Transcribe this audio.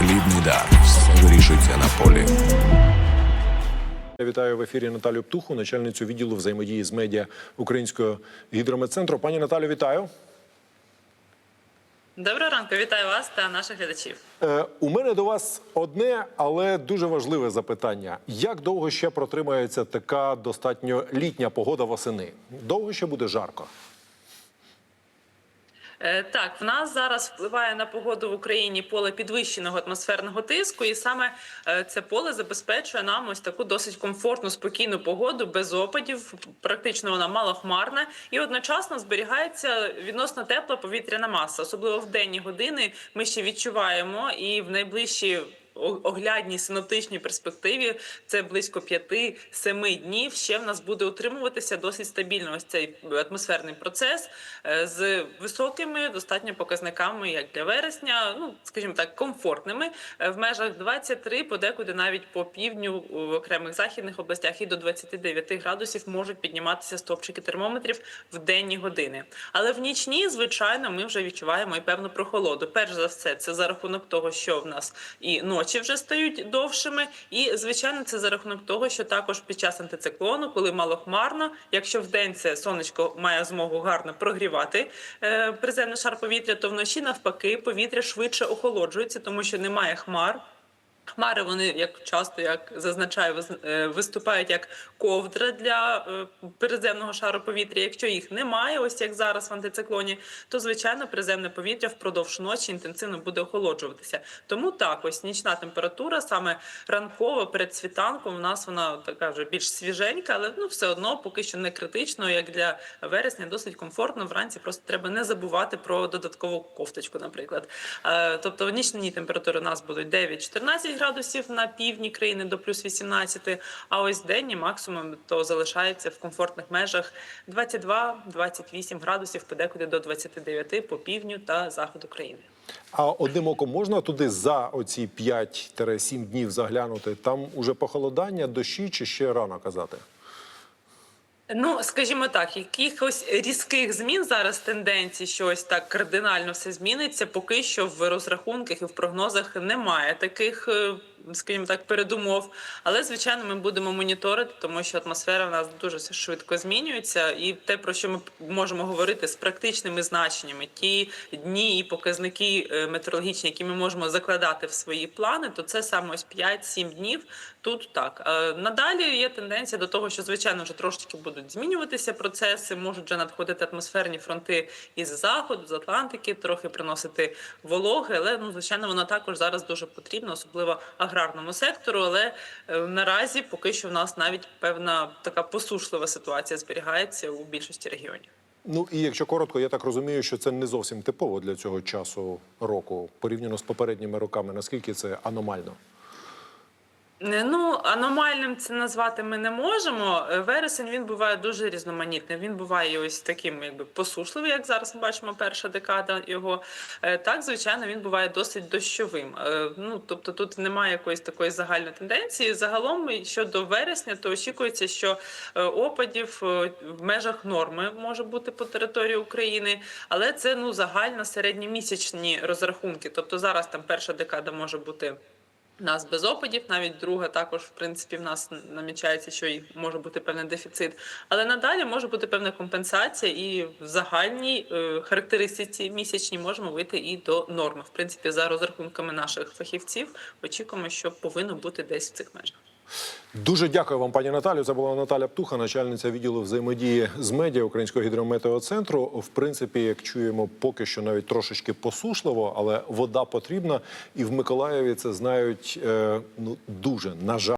Хлібний дар. Все вирішується на полі. Я вітаю в ефірі Наталю Птуху, начальницю відділу взаємодії з медіа Українського гідрометцентру. Пані Наталю, вітаю. Доброго ранку, вітаю вас та наших глядачів. Е, у мене до вас одне, але дуже важливе запитання: як довго ще протримається така достатньо літня погода восени? Довго ще буде жарко? Е, Так, в нас зараз впливає на погоду в Україні поле підвищеного атмосферного тиску, і саме е, це поле забезпечує нам ось таку досить комфортну, спокійну погоду без опадів. Практично вона малохмарна і одночасно зберігається відносно тепла повітряна маса. Особливо в денні години ми ще відчуваємо і в найближчі. Оглядній синоптичній перспективі це близько 5-7 днів. Ще в нас буде утримуватися досить стабільно ось цей атмосферний процес е, з високими достатньо показниками, як для вересня, ну скажімо так, комфортними е, в межах 23, подекуди навіть по півдню в окремих західних областях і до 29 градусів можуть підніматися стопчики термометрів в денні години. Але в нічні, звичайно, ми вже відчуваємо і певну прохолоду. Перш за все, це за рахунок того, що в нас і ночі вже стають довшими, і звичайно, це за рахунок того, що також під час антициклону, коли малохмарно, якщо в день це сонечко має змогу гарно прогрівати е, приземний шар повітря, то вночі навпаки повітря швидше охолоджується, тому що немає хмар. Хмари вони як часто, як зазначаю, е, виступають як ковдра для е, приземного шару повітря. Якщо їх немає, ось як зараз в антициклоні, то звичайно приземне повітря впродовж ночі інтенсивно буде охолоджуватися. Тому так, ось нічна температура, саме ранкова перед світанком, у нас вона така вже більш свіженька, але ну все одно поки що не критично, як для вересня, досить комфортно. Вранці просто треба не забувати про додаткову кофточку, наприклад. Е, Тобто нічні температури у нас будуть 9-14 градусів на півдні країни до плюс 18, а ось денні максимум то залишається в комфортних межах 22-28 градусів, подекуди до 29 по півдню та заходу країни. А одним оком можна туди за оці 5-7 днів заглянути? Там уже похолодання, дощі чи ще рано казати? Ну, скажімо так, якихось різких змін зараз тенденцій, що ось так кардинально все зміниться, поки що в розрахунках і в прогнозах немає таких, е, скажімо так, передумов. Але звичайно, ми будемо моніторити, тому що атмосфера в нас дуже швидко змінюється, і те, про що ми можемо говорити з практичними значеннями, ті дні і показники е, метеорологічні, які ми можемо закладати в свої плани, то це саме ось 5-7 днів. Тут так Е, надалі є тенденція до того, що звичайно вже трошечки будуть змінюватися процеси, можуть вже надходити атмосферні фронти із заходу, з Атлантики, трохи приносити вологи. Але ну звичайно, воно також зараз дуже потрібно, особливо аграрному сектору. Але е, наразі поки що в нас навіть певна така посушлива ситуація зберігається у більшості регіонів. Ну і якщо коротко, я так розумію, що це не зовсім типово для цього часу року порівняно з попередніми роками. Наскільки це аномально? Не, Ну, аномальним це назвати ми не можемо. Е, Вересень він буває дуже різноманітним. Він буває ось таким, якби посушливий, як зараз ми бачимо, перша декада його. Е, Так, звичайно, він буває досить дощовим. Е, Ну, тобто тут немає якоїсь такої загальної тенденції. Загалом щодо вересня, то очікується, що е, опадів е, в межах норми може бути по території України, але це ну загально середньомісячні розрахунки. Тобто зараз там перша декада може бути. Нас без опадів, навіть друга також, в принципі, в нас намічається, що і може бути певний дефіцит. Але надалі може бути певна компенсація, і в загальній е, характеристиці місячні можемо вийти і до норми. В принципі, за розрахунками наших фахівців, очікуємо, що повинно бути десь в цих межах. Дуже дякую вам, пані Наталю. Це була Наталя Птуха, начальниця відділу взаємодії з медіа Українського гідрометеоцентру. В принципі, як чуємо, поки що навіть трошечки посушливо, але вода потрібна. І в Миколаєві це знають е, ну дуже на жаль.